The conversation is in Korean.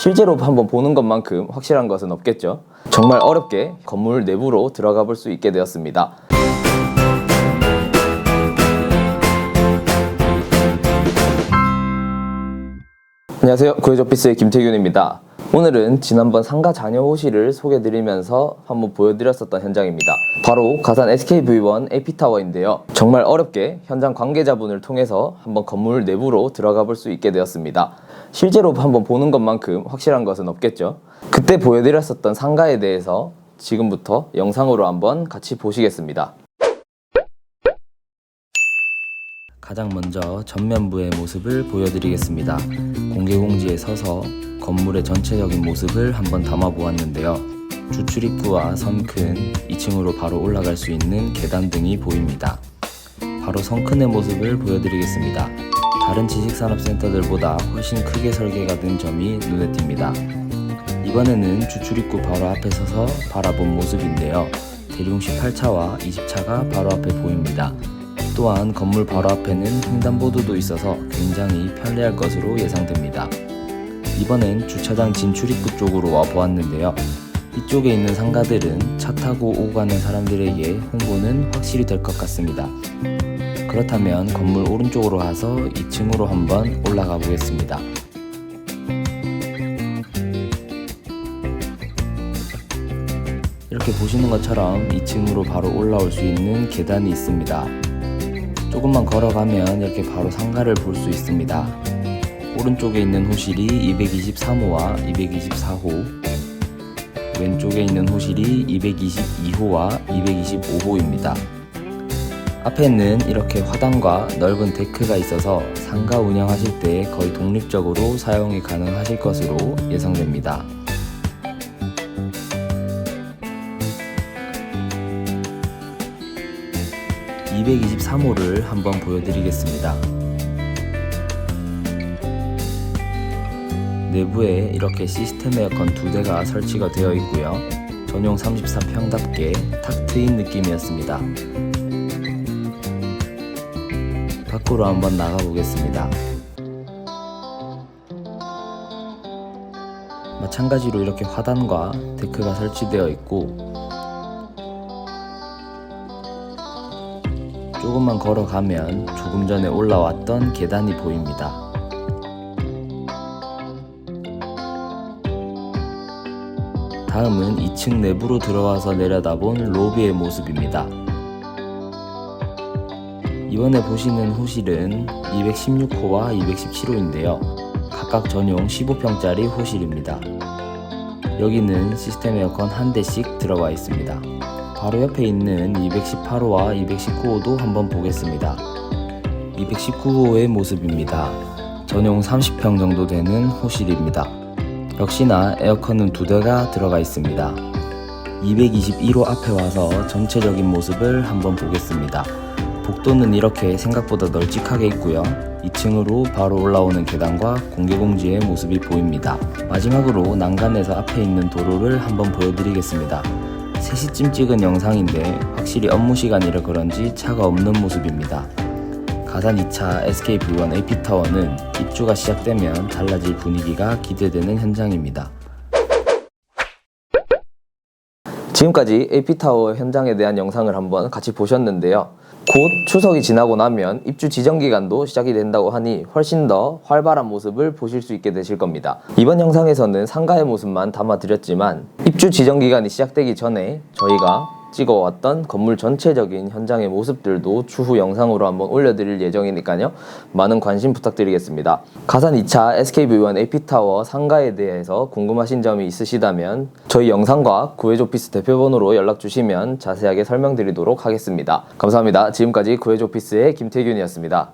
실제로 한번 보는 것만큼 확실한 것은 없겠죠. 정말 어렵게 건물 내부로 들어가 볼 수 있게 되었습니다. 안녕하세요. 구해저피스의 김태균입니다. 오늘은 지난번 상가 자녀 호실을 소개드리면서 한번 보여드렸었던 현장입니다. 바로 가산 SKV1 AP타워인데요. 정말 어렵게 현장 관계자분을 통해서 한번 건물 내부로 들어가 볼 수 있게 되었습니다. 실제로 한번 보는 것만큼 확실한 것은 없겠죠. 그때 보여드렸었던 상가에 대해서 지금부터 영상으로 한번 같이 보시겠습니다. 가장 먼저 전면부의 모습을 보여드리겠습니다. 공개공지에 서서 건물의 전체적인 모습을 한번 담아 보았는데요. 주출입구와 성큰 2층으로 바로 올라갈 수 있는 계단 등이 보입니다. 바로 성큰의 모습을 보여드리겠습니다. 다른 지식산업센터들보다 훨씬 크게 설계가 된 점이 눈에 띕니다. 이번에는 주출입구 바로 앞에 서서 바라본 모습인데요. 대중 18차와 20차가 바로 앞에 보입니다. 또한 건물 바로 앞에는 횡단보도도 있어서 굉장히 편리할 것으로 예상됩니다. 이번엔 주차장 진출입구 쪽으로 와 보았는데요. 이쪽에 있는 상가들은 차 타고 오고 가는 사람들에게 홍보는 확실히 될 것 같습니다. 그렇다면 건물 오른쪽으로 가서 2층으로 한번 올라가 보겠습니다. 이렇게 보시는 것처럼 2층으로 바로 올라올 수 있는 계단이 있습니다. 조금만 걸어가면 이렇게 바로 상가를 볼 수 있습니다. 오른쪽에 있는 호실이 223호와 224호, 왼쪽에 있는 호실이 222호와 225호입니다. 앞에는 이렇게 화단과 넓은 데크가 있어서 상가 운영하실 때 거의 독립적으로 사용이 가능하실 것으로 예상됩니다. (223호를) 한번 보여드리겠습니다. 내부에 이렇게 시스템 에어컨 두 대가 설치가 되어 있고요. 전용 33평답게 탁 트인 느낌이었습니다. 밖으로 한번 나가 보겠습니다. 마찬가지로 이렇게 화단과 데크가 설치되어 있고 조금만 걸어가면 조금 전에 올라왔던 계단이 보입니다. 다음은 2층 내부로 들어와서 내려다본 로비의 모습입니다. 이번에 보시는 호실은 216호와 217호인데요. 각각 전용 15평짜리 호실입니다. 여기는 시스템 에어컨 한 대씩 들어가 있습니다. 바로 옆에 있는 218호와 219호도 한번 보겠습니다. 219호의 모습입니다. 전용 30평 정도 되는 호실입니다. 역시나 에어컨은 두 대가 들어가 있습니다. 221호 앞에 와서 전체적인 모습을 한번 보겠습니다. 복도는 이렇게 생각보다 널찍하게 있고요. 2층으로 바로 올라오는 계단과 공개공지의 모습이 보입니다. 마지막으로 난간에서 앞에 있는 도로를 한번 보여드리겠습니다. 3시쯤 찍은 영상인데 확실히 업무 시간이라 그런지 차가 없는 모습입니다. 가산 2차 SKV1 AP타워는 입주가 시작되면 달라질 분위기가 기대되는 현장입니다. 지금까지 AP타워 현장에 대한 영상을 한번 같이 보셨는데요. 곧 추석이 지나고 나면 입주 지정 기간도 시작이 된다고 하니 훨씬 더 활발한 모습을 보실 수 있게 되실 겁니다. 이번 영상에서는 상가의 모습만 담아드렸지만 입주 지정 기간이 시작되기 전에 저희가 찍어왔던 건물 전체적인 현장의 모습들도 추후 영상으로 한번 올려드릴 예정이니까요. 많은 관심 부탁드리겠습니다. 가산 2차 SKV1 AP타워 상가에 대해서 궁금하신 점이 있으시다면 저희 영상과 구해조피스 대표번호로 연락 주시면 자세하게 설명드리도록 하겠습니다. 감사합니다. 지금까지 구해조피스의 김태균이었습니다.